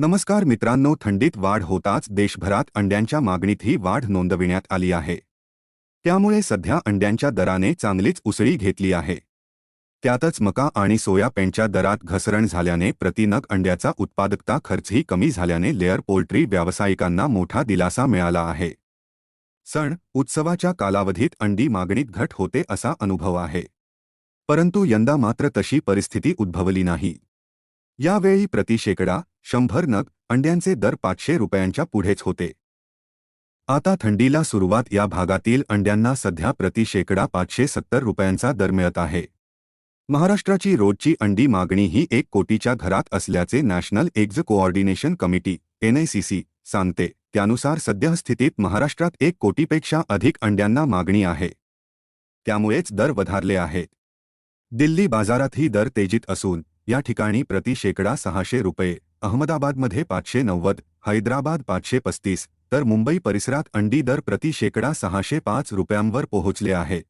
नमस्कार मित्रांनो थंडीत वाढ होताच देशभरात अंड्यांच्या मागणीतही वाढ नोंदविण्यात आली आहे. त्यामुळे सध्या अंड्यांच्या दराने चांगलीच उसळी घेतली आहे. त्यातच मका आणि सोयापेनच्या दरात घसरण झाल्याने प्रतिनग अंड्याचा उत्पादकता खर्चही कमी झाल्याने लेअर पोल्ट्री व्यावसायिकांना मोठा दिलासा मिळाला आहे. सण उत्सवाच्या कालावधीत अंडी मागणीत घट होते असा अनुभव आहे. परंतु यंदा मात्र तशी परिस्थिती उद्भवली नाही. यावेळी प्रति शेकडा शंभर नग अंड्यांचे दर पाचशे रुपयांच्या पुढेच होते. आता थंडीला सुरुवात या भागातील अंड्यांना सध्या प्रति शेकडा पाचशे सत्तर रुपयांचा दर मिळत आहे. महाराष्ट्राची रोजची अंडी मागणी ही एक कोटीच्या घरात असल्याचे national eggs coordination committee NICC सांगते. त्यानुसार सद्यस्थितीत महाराष्ट्रात एक कोटीपेक्षा अधिक अंड्यांना मागणी आहे. त्यामुळेच दर वधारले आहेत. दिल्ली बाजारातही दर तेजीत असून या ठिकाणी प्रति शेकडा सहाशे रुपये अहमदाबादमध्ये पाचशे नव्वद हैदराबाद पाचशे पस्तीस तर मुंबई परिसरात अंडी दर प्रति शेकडा सहाशे पाच रुपयांवर पोहोचले आहेत